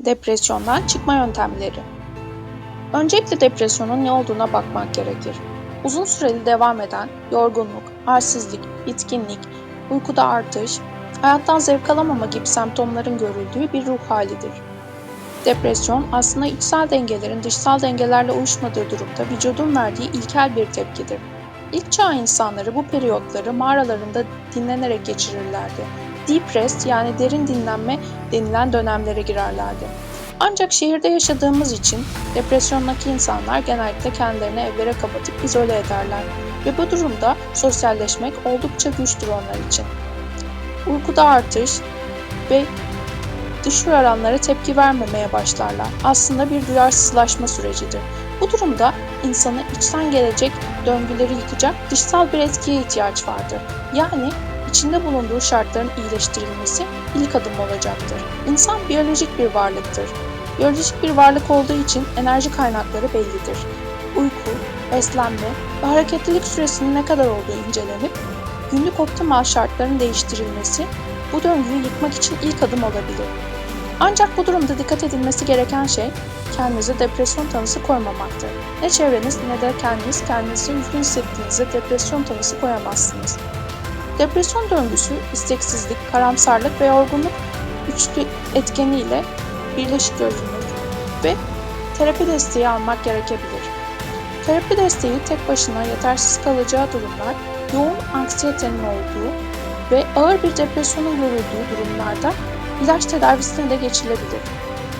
Depresyondan çıkma yöntemleri. Öncelikle depresyonun ne olduğuna bakmak gerekir. Uzun süreli devam eden yorgunluk, halsizlik, bitkinlik, uykuda artış, hayattan zevk alamama gibi semptomların görüldüğü bir ruh halidir. Depresyon aslında içsel dengelerin dışsal dengelerle uyuşmadığı durumda vücudun verdiği ilkel bir tepkidir. İlk çağ insanları bu periyotları mağaralarında dinlenerek geçirirlerdi. Deep rest yani derin dinlenme denilen dönemlere girerlerdi. Ancak şehirde yaşadığımız için depresyondaki insanlar genellikle kendilerini evlere kapatıp izole ederler ve bu durumda sosyalleşmek oldukça güçtür onlar için. Uykuda artış ve dış uyaranlara tepki vermemeye başlarlar. Aslında bir duyarsızlaşma sürecidir. Bu durumda insanı içten gelecek döngüleri yıkacak dışsal bir etkiye ihtiyaç vardır. Yani içinde bulunduğu şartların iyileştirilmesi ilk adım olacaktır. İnsan biyolojik bir varlıktır. Biyolojik bir varlık olduğu için enerji kaynakları bellidir. Uyku, beslenme ve hareketlilik süresinin ne kadar olduğu incelenip günlük optimal şartların değiştirilmesi bu döngüyü yıkmak için ilk adım olabilir. Ancak bu durumda dikkat edilmesi gereken şey kendinize depresyon tanısı koymamaktır. Ne çevreniz ne de kendiniz kendinizi üzgün hissettiğinizde depresyon tanısı koyamazsınız. Depresyon döngüsü isteksizlik, karamsarlık ve yorgunluk üçlü etkeniyle birleşik görülür ve terapi desteği almak gerekebilir. Terapi desteği tek başına yetersiz kalacağı durumlar, yoğun anksiyetenin olduğu ve ağır bir depresyonun görüldüğü durumlarda ilaç tedavisine de geçilebilir.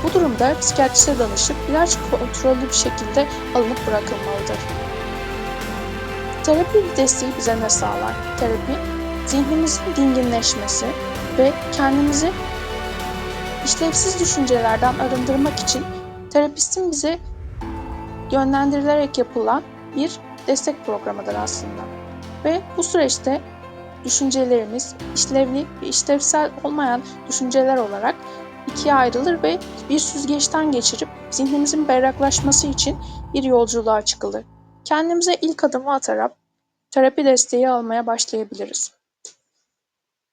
Bu durumda psikiyatriste danışıp ilaç kontrollü bir şekilde alınıp bırakılmalıdır. Terapi desteği bize ne sağlar? Terapi, zihnimizin dinginleşmesi ve kendimizi işlevsiz düşüncelerden arındırmak için terapistin bize yönlendirilerek yapılan bir destek programıdır aslında. Ve bu süreçte düşüncelerimiz işlevli ve işlevsel olmayan düşünceler olarak ikiye ayrılır ve bir süzgeçten geçirip zihnimizin berraklaşması için bir yolculuğa çıkılır. Kendimize ilk adımı atarak terapi desteği almaya başlayabiliriz.